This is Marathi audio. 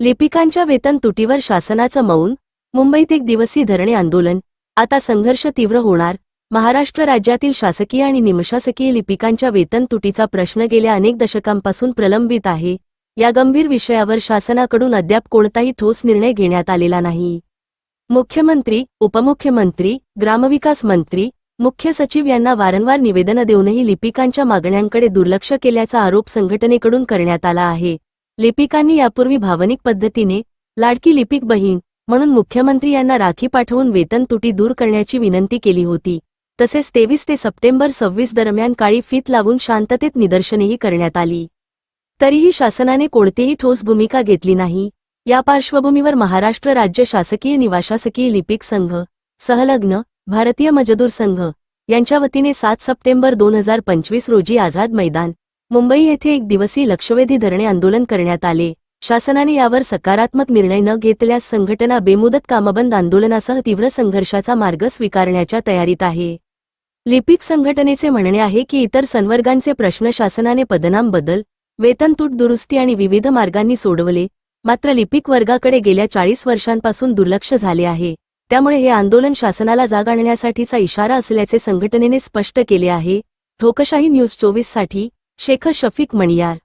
लिपिकांच्या वेतन तुटीवर शासनाचं मौन मुंबईत एक दिवसीय धरणे आंदोलन. आता संघर्ष तीव्र होणार. महाराष्ट्र राज्यातील शासकीय आणि निमशासकीय लिपिकांच्या वेतन तुटीचा प्रश्न गेल्या अनेक दशकांपासून प्रलंबित आहे. या गंभीर विषयावर शासनाकडून अद्याप कोणताही ठोस निर्णय घेण्यात आलेला नाही. मुख्यमंत्री उपमुख्यमंत्री ग्रामविकास मंत्री मुख्य सचिव यांना वारंवार निवेदनं देऊनही लिपिकांच्या मागण्यांकडे दुर्लक्ष केल्याचा आरोप संघटनेकडून करण्यात आला आहे. लिपिकांनी यापूर्वी भावनिक पद्धतीने लाडकी लिपिक बहीण म्हणून मुख्यमंत्री यांना राखी पाठवून वेतन तुटी दूर करण्याची विनंती केली होती. तसेच तेवीस ते सप्टेंबर सव्वीस दरम्यान काळी फीत लावून शांततेत निदर्शनेही करण्यात आली. तरीही शासनाने कोणतीही ठोस भूमिका घेतली नाही. या पार्श्वभूमीवर महाराष्ट्र राज्य शासकीय निवाशासकीय लिपिक संघ सहलग्न भारतीय मजदूर संघ यांच्या वतीने सात सप्टेंबर दोन हजार पंचवीस रोजी आझाद मैदान मुंबई येथे एक दिवसीय लक्षवेधी धरणे आंदोलन करण्यात आले. शासनाने यावर सकारात्मक निर्णय न घेतल्यास संघटना बेमुदत कामबंद आंदोलनासह तीव्र संघर्षाचा मार्ग स्वीकारण्याच्या तयारीत आहे. लिपिक संघटनेचे म्हणणे आहे की इतर संवर्गांचे प्रश्न शासनाने पदनाम बदल वेतन तूट दुरुस्ती आणि विविध मार्गांनी सोडवले मात्र लिपिक वर्गाकडे गेल्या चाळीस वर्षांपासून दुर्लक्ष झाले आहे. त्यामुळे हे आंदोलन शासनाला जाग आणण्यासाठीचा इशारा असल्याचे संघटनेने स्पष्ट केले आहे. ठोकशाही न्यूज चोवीससाठी शेख शफीक मणियार.